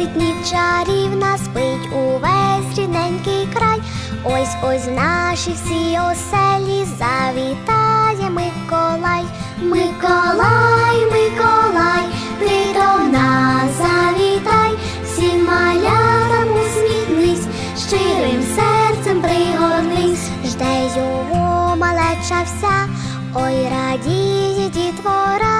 світить ніч чарівна, спить увесь рідненький край. Ось ось в наші всі оселі завітає Миколай. Миколай, Миколай, ти до нас завітай, всім малятам усміхнись, щирим серцем пригорнись, жде його малеча вся, ой радіє дітвора,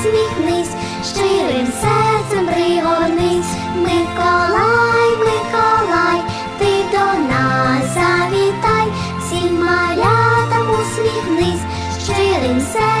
посміхнись, щирим серцем пригонись, Миколай, Миколай, ти до нас завітай, всім малятам усміхнись, щирим серцем.